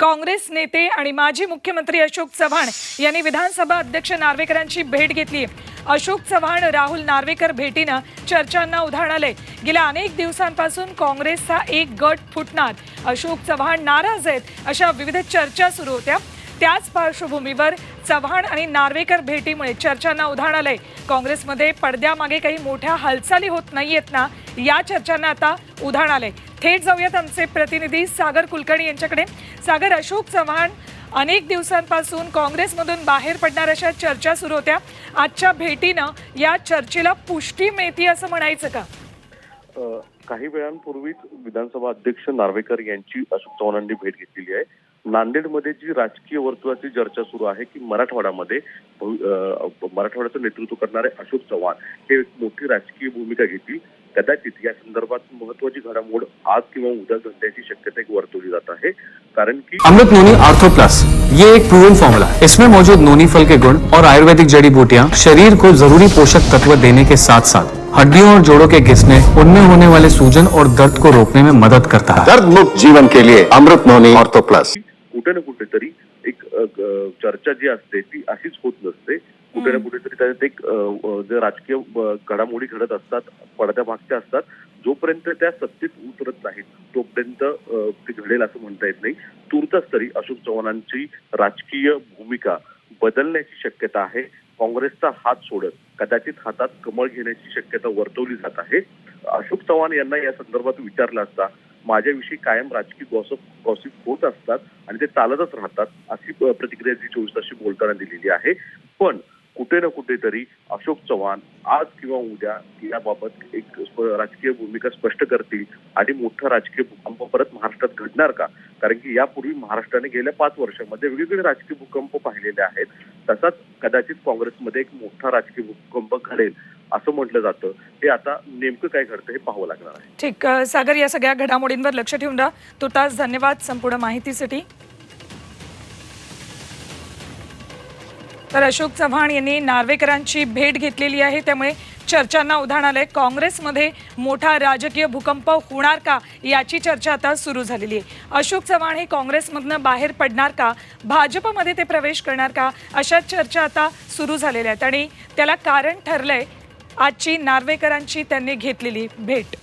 काँग्रेस नेते आणि माजी मुख्यमंत्री अशोक चव्हाण यांनी विधानसभा अध्यक्ष नार्वेकरांची भेट घेतली. अशोक चव्हाण राहुल नार्वेकर भेटीनं चर्चांना उधाण आले गेल्या अनेक दिवसांपासून काँग्रेसचा एक गट फुटणार. अशोक चव्हाण नाराज आहेत अशा विविध चर्चा सुरू होत्या. त्याच पार्श्वभूमीवर चव्हाण आणि नार्वेकर भेटीमुळे चर्चांना उधाण आलंय. काँग्रेसमध्ये पडद्यामागे काही मोठ्या हालचाली होत नाहीयेत ना या चर्चांना आता उधाण आलंय. थेट जाऊयात आमचे प्रतिनिधी सागर कुलकर्णी यांच्याकडे. सागर अशोक चव्हाण अनेक दिवसांपासून काँग्रेसमधून बाहेर पडणार अशा चर्चा सुरू होत्या. आजच्या भेटीनं या चर्चेला पुष्टी मिळते असं म्हणायचं का? काही वेळांपूर्वीच विधानसभा अध्यक्ष नार्वेकर यांची अशोक चव्हाणांनी भेट घेतलेली आहे. नांदेडमध्ये जी राजकीय वर्तुळाची चर्चा सुरू आहे की मराठवाड्यामध्ये मराठवाड्याचं नेतृत्व करणारे अशोक चव्हाण हे एक मोठी राजकीय भूमिका घेतील. कदाचित या संदर्भात महत्वाची घडामोड आज किंवा उद्या घडण्याची शक्यता एक वर्तवली जात आहे. कारण की अमृत नोनी आर्थो प्लस ये एक प्रूवन फॉर्मूला है। इसमें मौजूद नोनी फल के गुण और आयुर्वेदिक जड़ी बूटियाँ शरीर को जरूरी पोषक तत्व देने के साथ साथ हड्डियों और जोड़ों के घिसने उनमें होने वाले सूजन और दर्द को रोकने में मदद करता है। दर्द मुक्त जीवन के लिए अमृत नोनी ऑर्थो प्लस कुठे ना कुठेतरी एक चर्चा जी असते ती अशीच होत नसते. कुठे ना कुठेतरी त्याच्यात एक जे राजकीय घडामोडी घडत असतात पडद्या मागच्या असतात जोपर्यंत त्या सत्तेत उतरत नाहीत तोपर्यंत ते घडेल असं म्हणता येत नाही. तुर्तच तरी अशोक चव्हाणांची राजकीय भूमिका बदलण्याची शक्यता आहे. काँग्रेसचा हात सोडत कदाचित हातात कमळ घेण्याची शक्यता वर्तवली जात आहे. अशोक चव्हाण यांना या संदर्भात विचारलं असता माझ्याविषयी कायम राजकीय गॉसप गॉसिप होत असतात आणि ते चालतच राहतात अशी प्रतिक्रिया जी चोवीस ताशी बोलताना दिलेली आहे. पण कुठे ना कुठेतरी अशोक चव्हाण आज किंवा उद्या याबाबत एक राजकीय भूमिका स्पष्ट करतील आणि मोठा राजकीय भूकंप परत महाराष्ट्रात घडणार का? कारण की यापूर्वी महाराष्ट्राने गेल्या पाच वर्षामध्ये वेगवेगळे राजकीय भूकंप पाहिलेले आहेत. तसाच कदाचित काँग्रेसमध्ये एक मोठा राजकीय भूकंप घडेल. असं म्हटलं जातं. हे आता नेमकं काय घडतं हे पाहावं लागणार आहे. ठीक सागर या सगळ्या घडामोडींवर लक्ष ठेवून राहा. तुर्तास धन्यवाद संपूर्ण माहितीसाठी. तर अशोक चव्हाण यांनी नार्वेकरांची भेट घेतलेली आहे. त्यामुळे चर्चांना उधाण आलंय. काँग्रेसमध्ये मोठा राजकीय भूकंप होणार का याची चर्चा आता सुरू झालेली आहे. अशोक चव्हाण हे काँग्रेसमधनं बाहेर पडणार का? भाजपमध्ये ते प्रवेश करणार का? अशा चर्चा आता सुरू झालेल्या आहेत. आणि त्याला कारण ठरलंय आजची नार्वेकरांची त्यांनी घेतलेली भेट.